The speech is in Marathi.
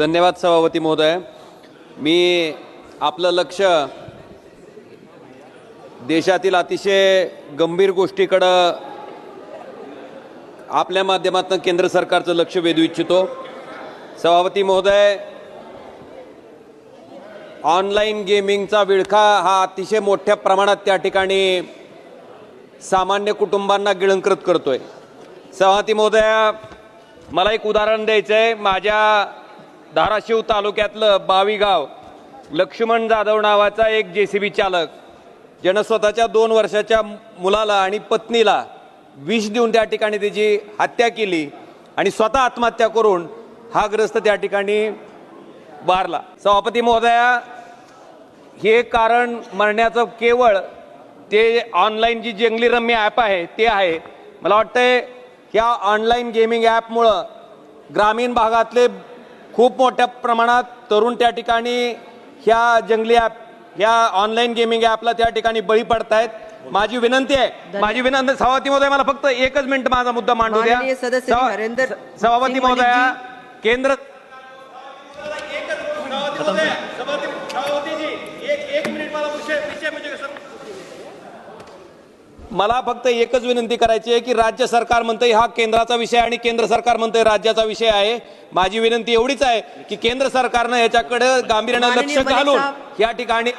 धन्यवाद सभापती महोदय. मी आपलं लक्ष देशातील अतिशय गंभीर गोष्टीकडं आपल्या माध्यमातून केंद्र सरकारचं लक्ष वेधू इच्छितो. सभापती महोदय ऑनलाईन गेमिंगचा विळखा हा अतिशय मोठ्या प्रमाणात त्या ठिकाणी सामान्य कुटुंबांना गिळंकृत करतोय. सभापती महोदया मला एक उदाहरण द्यायचं आहे माझ्या धाराशिव तालुक्यातलं बावीगाव लक्ष्मण जाधव नावाचा एक जे सी बी चालक ज्यानं स्वतःच्या दोन वर्षाच्या मुलाला आणि पत्नीला विष देऊन त्या ठिकाणी त्याची हत्या केली आणि स्वतः आत्महत्या करून हा ग्रस्त त्या ठिकाणी वारला. सभापती महोदया हे कारण मरण्याचं केवळ ते ऑनलाईन जी जंगली रम्य ॲप आहे ते आहे. मला वाटतंय ह्या ऑनलाईन गेमिंग ॲपमुळं ग्रामीण भागातले खूप मोठ्या प्रमाणात तरुण त्या ठिकाणी ह्या जंगली ॲप ह्या ऑनलाईन गेमिंग ॲपला त्या ठिकाणी बळी पडतायत. माझी विनंती आहे माझी विनंती सभापती महोदय मला फक्त एकच मिनिट माझा मुद्दा मांडू द्या. सभापती महोदया केंद्र मला फक्त एकच विनंती करायची आहे की राज्य सरकार म्हणतंय हा केंद्राचा विषय आणि केंद्र सरकार म्हणतंय राज्याचा विषय आहे माझी विनंती एवढीच आहे की केंद्र सरकारनं याच्याकडे गांभीर्यानं लक्ष घालून. या ठिकाणी